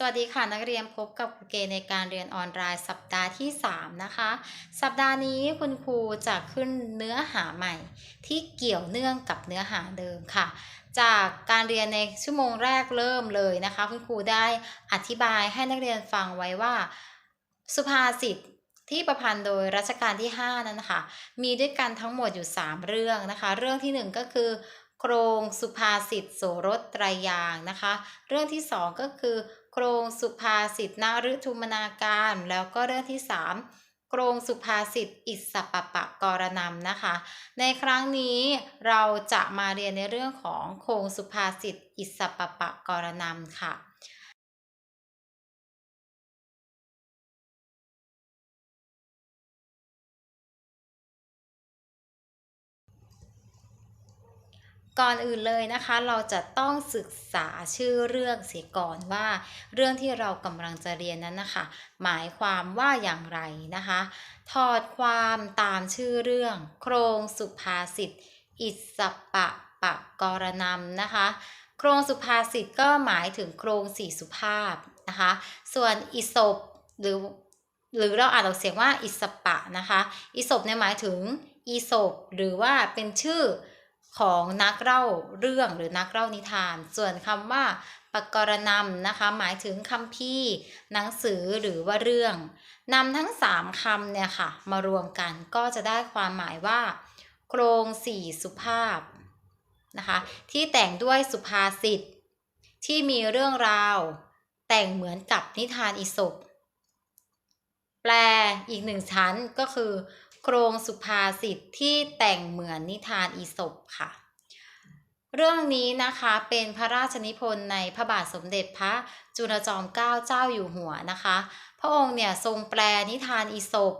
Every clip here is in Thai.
สวัสดีค่ะนักเรียนพบกับครูเกในการเรียนออนไลน์สัปดาห์ที่ 3 นะคะ สัปดาห์นี้คุณครูจะขึ้นเนื้อหาใหม่ ที่เกี่ยวเนื่องกับเนื้อหาเดิมค่ะ จากการเรียนในชั่วโมงแรกเริ่มเลยนะคะ คุณครูได้อธิบายให้นักเรียนฟังไว้ว่า สุภาษิตที่ประพันธ์โดยรัชกาลที่ 5 นั้นนะคะมีด้วยกันทั้งหมดอยู่ 3 เรื่องนะคะ เรื่องที่ 1 ก็คือโครงสุภาษิตโสรสไตรยางนะคะ เรื่องที่ 2 ก็คือ โครงสุภาษิตนฤทุมนาการ แล้วก็เรื่องที่3โครงสุภาษิตอิสปะปะกรณำนะคะ ในครั้งนี้เราจะมาเรียนในเรื่องของโครงสุภาษิตอิสปะปะกรณำค่ะ ก่อนอื่นเลยนะคะ เราจะต้องศึกษาชื่อเรื่องเสียก่อนว่า เรื่องที่เรากำลังจะเรียนนั้นนะคะ หมายความว่าอย่างไรนะคะ ถอดความตามชื่อเรื่อง โครงสุภาษิตอิสปะปะกรณำนะคะ โครงสุภาษิตก็หมายถึงโครงสี่สุภาพนะคะ ส่วนอิศบหรือหรือเราอ่านออกเสียงว่าอิสปะนะคะ อิศบเนี่ยหมายถึงอีศบหรือว่าเป็นชื่อ ของนักเล่าเรื่องหรือนักเล่านิทาน ส่วนคำว่าปกรณำนะคะ หมายถึงคำพี่หนังสือหรือว่าเรื่องนำทั้งสามคำเนี่ยค่ะ มารวมกันก็จะได้ความหมายว่า โครงสี่สุภาพนะคะที่แต่งด้วยสุภาษิตที่มีเรื่องราว แต่งเหมือนกับนิทานอิศบแปลอีกหนึ่งชั้นก็คือ ครงสุภาษิตที่แต่งเหมือนนิทานอีสปค่ะ เรื่องนี้นะคะเป็นพระราชนิพนธ์ในพระบาทสมเด็จพระจุลจอมเกล้าเจ้าอยู่หัวนะคะ พระองค์เนี่ยทรงแปลนิทานอีสป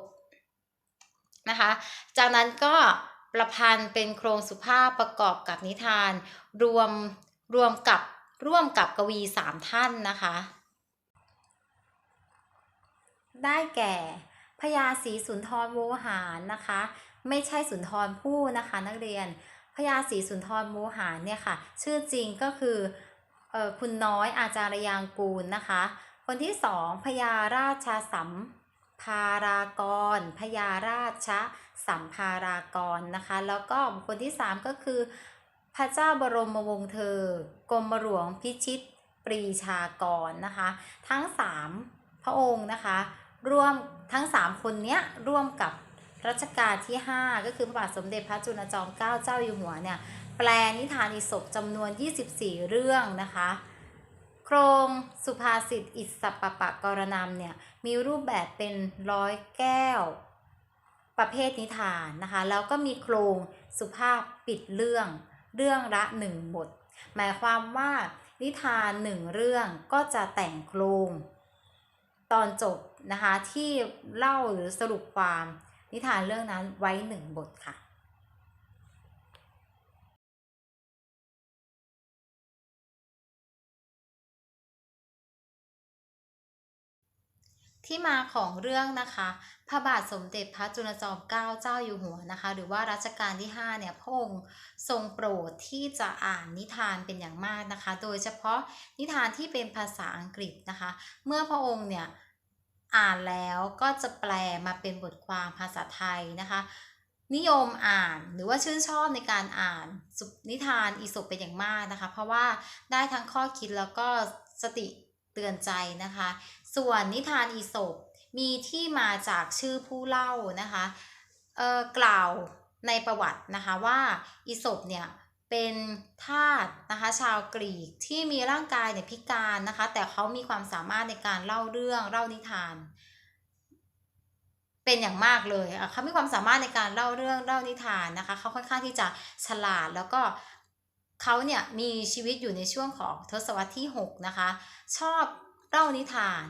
นะคะ จากนั้นก็ประพันธ์เป็นโครงสุภาพประกอบกับนิทาน รวมรวมกับร่วมกับกวีสามท่านนะคะ ได้แก่ พญาศรีสุนทรโวหารนะคะ ไม่ใช่สุนทรผู้นะคะนักเรียนพญาศรีสุนทรโวหารเนี่ยค่ะ ชื่อจริงก็คือออคุณน้อยอาจารยางกูลนะคะ คนที่สองพญาราชสัมภารากรพญาราชสัมภารากรนะคะ แล้วก็คนที่สามก็คือ พระเจ้าบรมวงศ์เธอ กรมหลวงพิชิตปรีชากรนะคะ ทั้งสามพระองค์นะคะ ร่วม ทั้ง 3 คนเนี้ยร่วมกับรัชกาลที่ 5 ก็คือพระบาทสมเด็จพระจุลจอมเกล้าเจ้าอยู่หัวเนี่ยแปลนิทานอิศกจำนวน 24 เรื่องนะคะโครงสุภาษิตอิสปปะกรณำเนี่ยมีรูปแบบเป็นร้อยแก้ว ประเภทนิทานนะคะแล้วก็มีโครงสุภาพปิดเรื่อง เรื่องละหนึ่งบท หมายความว่านิทานหนึ่งเรื่องก็จะแต่งโครง ตอนจบ นะคะที่เล่าหรือสรุปความนิทานเรื่องนั้นไว้หนึ่งบทค่ะที่มาของเรื่องนะคะพระบาทสมเด็จพระจุลจอมเกล้าเจ้าอยู่หัวนะคะ หรือว่ารัชกาลที่5เนี่ยพระองค์ทรงโปรดที่จะอ่านนิทานเป็นอย่างมากนะคะ โดยเฉพาะนิทานที่เป็นภาษาอังกฤษนะคะ เมื่อพระองค์เนี่ย อ่านแล้วก็จะแปลมาเป็นบทความภาษาไทยนะคะ นิยมอ่านหรือว่าชื่นชอบในการอ่านนิทานอีสปเป็นอย่างมากนะคะ เพราะว่าได้ทั้งข้อคิดแล้วก็สติเตือนใจนะคะ ส่วนนิทานอีสปมีที่มาจากชื่อผู้เล่านะคะเออกล่าวในประวัตินะคะว่าอีสปเนี่ยเป็นทาส นะคะ ชาวกรีกที่มีร่างกายเนี่ยพิการนะคะ แต่เขามีความสามารถในการเล่าเรื่องเล่านิทาน เป็นอย่างมากเลยเขามีความสามารถในการเล่าเรื่องเล่านิทานนะคะเขาค่อนข้างที่จะฉลาดแล้วก็เขาเนี่ยมีชีวิตอยู่ในช่วงของทศวรรษที่6นะคะ ชอบเล่านิทาน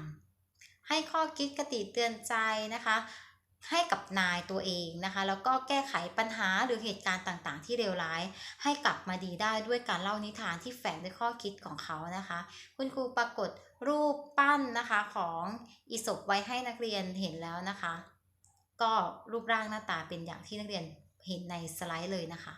ให้ข้อคิดกติเตือนใจนะคะ ให้กับนายตัวเองนะคะ แล้วก็แก้ไขปัญหาหรือเหตุการณ์ต่างๆ ที่เลวร้าย ให้กลับมาดีได้ด้วยการเล่านิทานที่แฝงด้วยข้อคิดของเขานะคะ คุณครูปรากฏรูปปั้นนะคะของอิศบไว้ให้นักเรียนเห็นแล้วนะคะ ก็รูปร่างหน้าตาเป็นอย่างที่นักเรียนเห็นในสไลด์เลยนะคะ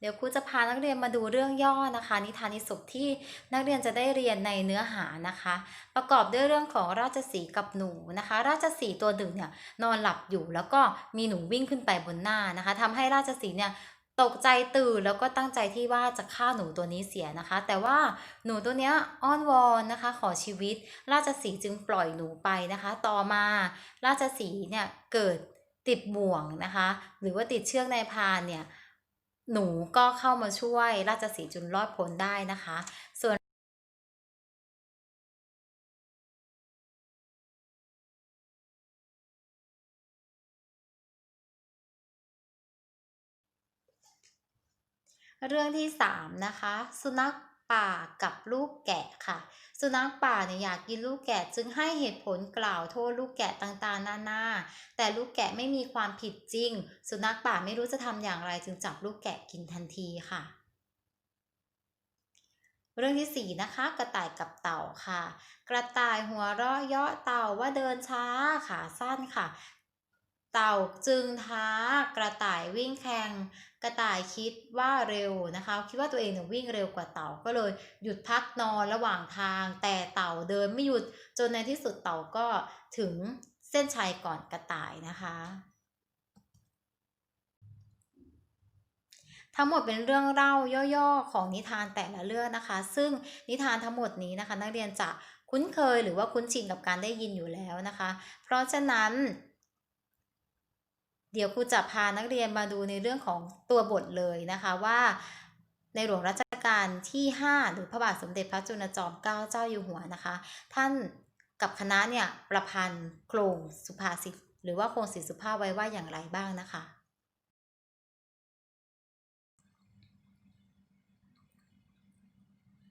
เดี๋ยวครูจะพานักเรียนมาดูเรื่องย่อนะคะ นิทานนิสุกที่นักเรียนจะได้เรียนในเนื้อหานะคะ ประกอบด้วยเรื่องของราชสีกับหนูนะคะ ราชสีตัวหนึ่งเนี่ยนอนหลับอยู่แล้วก็มีหนูวิ่งขึ้นไปบนหน้านะคะทำให้ราชสีเนี่ยตกใจตื่นแล้วก็ตั้งใจที่ว่าจะฆ่าหนูตัวนี้เสียนะคะ แต่ว่าหนูตัวเนี้ยอ้อนวอนนะคะ ขอชีวิต ราชสีจึงปล่อยหนูไปนะคะ ต่อมาราชสีเนี่ยเกิดติดบ่วงนะคะ หรือว่าติดเชือกในพานเนี่ย หนูก็เข้ามาช่วยราชสีจุนรอดพ้นได้นะคะ ส่วนเรื่องที่สามนะคะ สุนัข ป่ากับลูกแกะค่ะ สุนัขป่าเนี่ยอยากกินลูกแกะจึงให้เหตุผลกล่าวโทษลูกแกะต่างๆนานา แต่ลูกแกะไม่มีความผิดจริง สุนัขป่าไม่รู้จะทำอย่างไรจึงจับลูกแกะกินทันทีค่ะเรื่องที่สี่นะคะ กระต่ายกับเต่าค่ะ กระต่ายหัวเราะเยาะเต่าว่าเดินช้าขาสั้นค่ะ เต่าจึงท้ากระต่ายวิ่งแข่ง กระต่ายคิดว่าเร็วนะคะ คิดว่าตัวเองเนี่ยวิ่งเร็วกว่าเต่าก็เลยหยุดพักนอนระหว่างทาง แต่เต่าเดินไม่หยุดจนในที่สุดเต่าก็ถึงเส้นชัยก่อนกระต่ายนะคะ ทั้งหมดเป็นเรื่องเล่าย่อๆของนิทานแต่ละเรื่องนะคะ ซึ่งนิทานทั้งหมดนี้นะคะ นักเรียนจะคุ้นเคยหรือว่าคุ้นชินกับการได้ยินอยู่แล้วนะคะ เพราะฉะนั้น เดี๋ยวครูจะพานักเรียนมาดูในเรื่องของตัวบทเลยนะคะว่า ในหลวงรัชกาลที่ 5 หรือพระบาทสมเด็จพระจุลจอมเกล้าเจ้าอยู่หัวนะคะ ท่านกับคณะเนี่ยประพันธ์โครงสุภาษิตหรือว่าโครงศิลสุภาพไว้ว่าอย่างไรบ้างนะคะ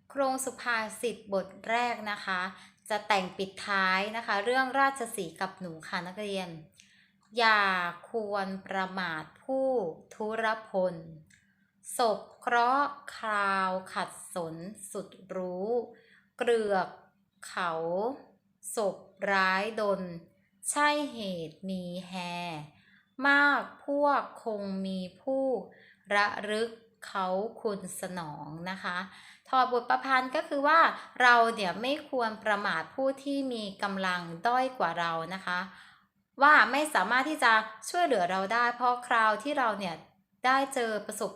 โครงสุภาษิตบทแรกนะคะ จะแต่งปิดท้ายนะคะ เรื่องราชสีกับหนูค่ะนักเรียน อย่าควรประมาทผู้ทุรพลศพเคราะห์คราวขัดสนสุดรู้ เกลือกเขาศพร้ายดน ใช่เหตุมีแฮ มากพวกคงมีผู้ระลึกเขาคุณสนองนะคะถอดบทประพันธ์ก็คือว่าเราเนี่ยไม่ควรประมาทผู้ที่มีกำลังด้อยกว่าเรานะคะ ว่าไม่สามารถที่จะช่วยเหลือเราได้ เพราะคราวที่เราเนี่ยได้เจอประสบ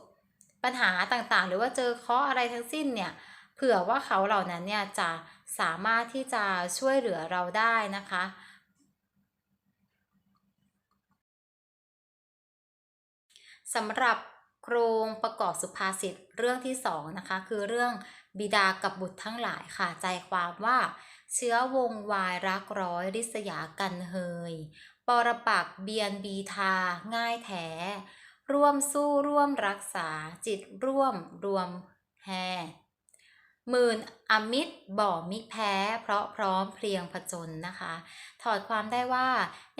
ปัญหาต่างๆ หรือว่าเจอเคาะอะไรทั้งสิ้นเนี่ยเผื่อว่าเขาเหล่านั้นเนี่ยจะสามารถที่จะช่วยเหลือเราได้นะคะสำหรับโครงประกอบสุภาษิตเรื่องที่สองนะคะ คือเรื่องบิดากับบุตรทั้งหลายค่ะใจความว่า เชื้อวงวายรักร้อยริษยากันเฮย ปรปักเบียนบีทา ง่ายแท้ ร่วมสู้ร่วมรักษาจิตร่วมรวมแฮหมื่นอมิตรบ่อมิแพ้ เพราะพร้อมเพรียงผจญนะคะ ถอดความได้ว่า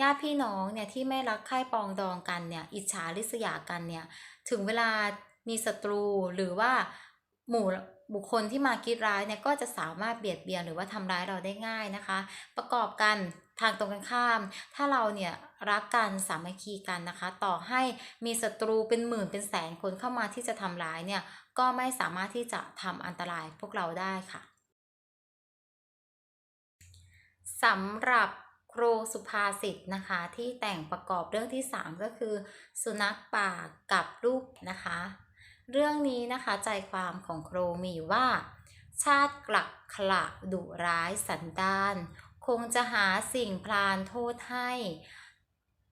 ญาติพี่น้องเนี่ยที่ไม่รักใคร่ปองดองกันเนี่ยอิจฉาริษยากันเนี่ยถึงเวลามีศัตรูหรือว่าหมู่ บุคคลที่มาคิดร้ายเนี่ยก็จะสามารถเบียดเบียนหรือว่าทำร้ายเราได้ง่ายนะคะ ประกอบกันทางตรงกันข้าม ถ้าเราเนี่ยรักกันสามัคคีกันนะคะ ต่อให้มีศัตรูเป็นหมื่นเป็นแสนคนเข้ามาที่จะทำร้ายเนี่ยก็ไม่สามารถที่จะทำอันตรายพวกเราได้ค่ะสำหรับโครงสุภาษิตนะคะ ที่แต่งประกอบเรื่องที่ 3 ก็คือ สุนัขป่ากับลูกนะคะ เรื่องนี้นะคะใจความของโครมีว่า ชาติกลักขละดุร้ายสันดานคงจะหาสิ่งพลานโทษให้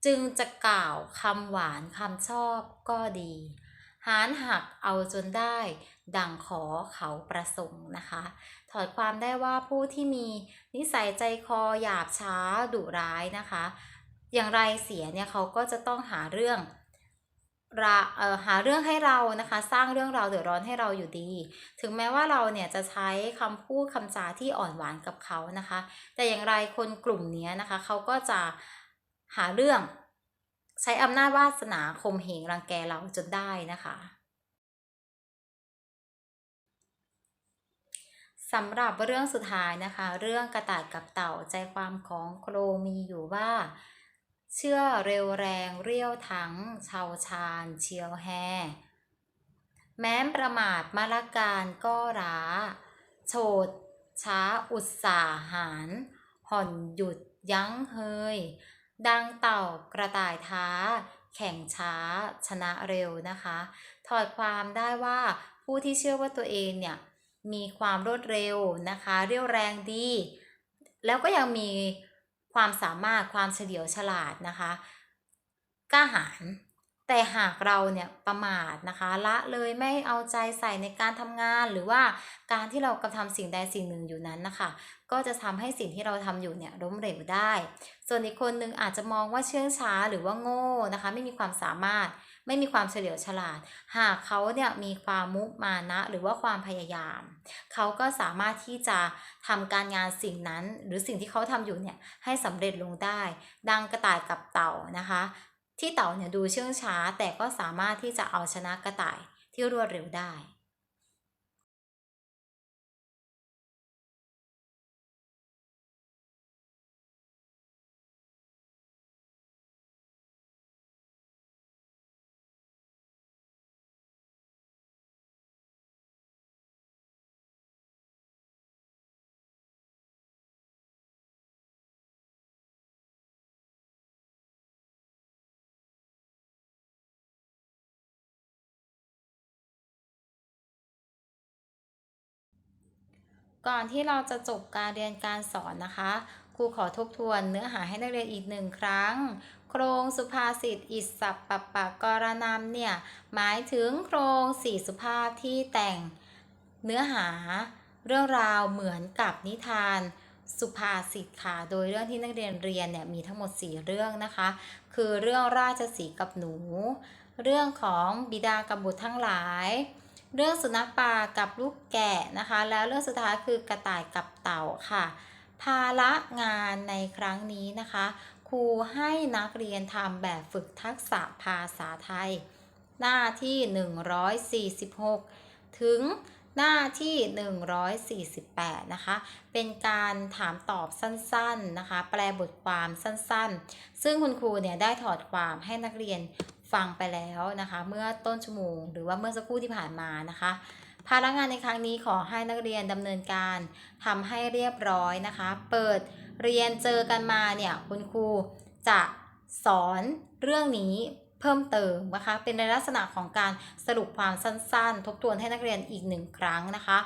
จึงจะกล่าวคำหวานคำชอบก็ดี หารหักเอาจนได้ ดังขอเขาประสงค์นะคะ ถอดความได้ว่าผู้ที่มีนิสัยใจคอหยาบช้าดุร้ายนะคะ อย่างไรเสียเนี่ยเขาก็จะต้องหาเรื่อง หาเรื่องให้เรานะคะ สร้างเรื่องราวเดือดร้อนให้เราอยู่ดี ถึงแม้ว่าเราเนี่ยจะใช้คำพูดคำจาที่อ่อนหวานกับเขานะคะ แต่อย่างไรคนกลุ่มนี้นะคะเขาก็จะหาเรื่องใช้อำนาจวาสนาข่มเหงรังแกเราจนได้นะคะสำหรับเรื่องสุดท้ายนะคะ เรื่องกระต่ายกับเต่าใจความของโครมีอยู่ว่า เชื่อเร็วแรงเรียวทั้งชาวชาญเชียวแฮ แม้ประมาทมะละการก็ร้า โฉดช้าอุตสาหาร ห่อนหยุดยั้งเฮย ดังเต่ากระต่ายท้า แข่งช้าชนะเร็วนะคะ ถอดความได้ว่าผู้ที่เชื่อว่าตัวเองเนี่ยมีความรวดเร็วนะคะ เรี่ยวแรงดี แล้วก็ยังมี ความสามารถความเฉลียวฉลาดนะคะกล้าหาญแต่หากเราเนี่ยประมาทนะคะละเลยไม่เอาใจใส่ในการทำงาน หรือว่าการที่เรากระทำสิ่งใดสิ่งหนึ่งอยู่นั้นนะคะก็จะทำให้สิ่งที่เราทำอยู่เนี่ยล้มเหลวได้ ส่วนอีกคนนึงอาจจะมองว่าเชื่องช้าหรือว่าโง่นะคะ ไม่มีความสามารถ ไม่มีความเฉลียวฉลาด หากเขาเนี่ยมีความมุมานะหรือว่าความพยายาม เขาก็สามารถที่จะทำการงานสิ่งนั้น หรือสิ่งที่เขาทำอยู่เนี่ยให้สำเร็จลงได้ ดังกระต่ายกับเต่านะคะ ที่เต่าเนี่ยดูเชื่องช้าแต่ก็สามารถที่จะเอาชนะกระต่ายที่รวดเร็วได้ ก่อนที่เราจะจบการเรียนการสอนนะคะครูขอทบทวนเนื้อหาให้นักเรียนอีกหนึ่งครั้ง โครงสุภาษิตอิสสัพปะปะกรณำเนี่ย หมายถึงโครงสี่สุภาพที่แต่งเนื้อหาเรื่องราวเหมือนกับนิทานสุภาษิตค่ะ โดยเรื่องที่นักเรียนเรียนเนี่ยมีทั้งหมด 4 เรื่องนะคะ คือเรื่องราชสีกับหนู เรื่องของบิดากับบุตรทั้งหลาย เรื่องสุนัขป่ากับลูกแกะนะคะ แล้วเรื่องสุดท้ายคือกระต่ายกับเต่าค่ะ ภาระงานในครั้งนี้นะคะ ครูให้นักเรียนทำแบบฝึกทักษะภาษาไทย หน้าที่ 146 ถึงหน้าที่ 148 นะคะ เป็นการถามตอบสั้นๆ นะคะ แปลบทความสั้นๆ ซึ่งคุณครูเนี่ยได้ถอดความให้นักเรียน ฟังไปแล้วนะคะ เมื่อต้นชั่วโมง หรือว่าเมื่อสักครู่ที่ผ่านมานะคะภาระงานในครั้งนี้ขอให้นักเรียนดำเนินการทำให้เรียบร้อยนะคะ เปิดเรียนเจอกันมาเนี่ยคุณครูจะสอนเรื่องนี้เพิ่มเติมนะคะ เป็นในลักษณะของการสรุปความสั้นๆ ทบทวนให้นักเรียนอีกหนึ่งครั้งนะคะ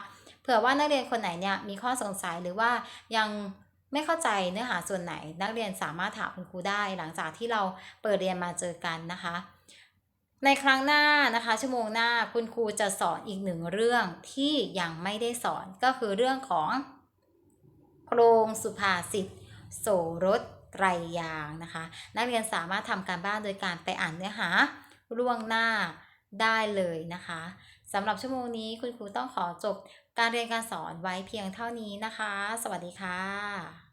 เผื่อว่านักเรียนคนไหนเนี่ยมีข้อสงสัยหรือว่ายังไม่เข้าใจเนื้อหาส่วนไหน นักเรียนสามารถถามคุณครูได้ หลังจากที่เราเปิดเรียนมาเจอกันนะคะ ในครั้งหน้านะคะชั่วโมงหน้าคุณครูจะสอนอีกหนึ่งเรื่องที่ยังไม่ได้สอนก็คือเรื่องของ โครงสุภาษิตโสรสไตรยางนะคะ นักเรียนสามารถทำการบ้านโดยการไปอ่านเนื้อหาล่วงหน้าได้เลยนะคะสำหรับชั่วโมงนี้คุณครูต้องขอจบการเรียนการสอนไว้เพียงเท่านี้นะคะ สวัสดีค่ะ